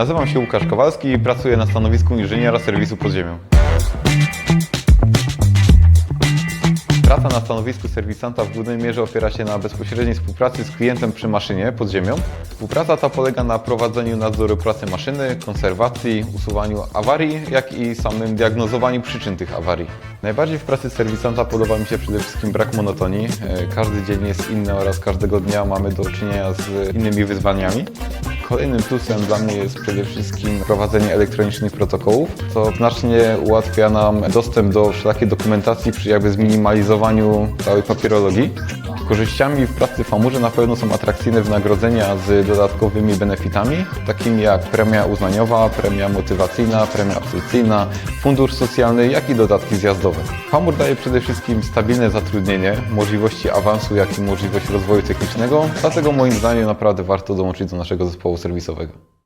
Nazywam się Łukasz Kowalski i pracuję na stanowisku inżyniera serwisu pod ziemią. Praca na stanowisku serwisanta w głównej mierze opiera się na bezpośredniej współpracy z klientem przy maszynie pod ziemią. Współpraca ta polega na prowadzeniu nadzoru pracy maszyny, konserwacji, usuwaniu awarii, jak i samym diagnozowaniu przyczyn tych awarii. Najbardziej w pracy serwisanta podoba mi się przede wszystkim brak monotonii. E, Każdy dzień jest inny oraz każdego dnia mamy do czynienia z innymi wyzwaniami. Kolejnym plusem dla mnie jest przede wszystkim prowadzenie elektronicznych protokołów, co znacznie ułatwia nam dostęp do wszelakiej dokumentacji przy jakby zminimalizowaniu całej papierologii. Korzyściami w pracy w Amurze na pewno są atrakcyjne wynagrodzenia z dodatkowymi benefitami, takimi jak premia uznaniowa, premia motywacyjna, premia absorpcyjna, fundusz socjalny, jak i dodatki zjazdowe. Hamur daje przede wszystkim stabilne zatrudnienie, możliwości awansu, jak i możliwość rozwoju technicznego, dlatego moim zdaniem naprawdę warto dołączyć do naszego zespołu serwisowego.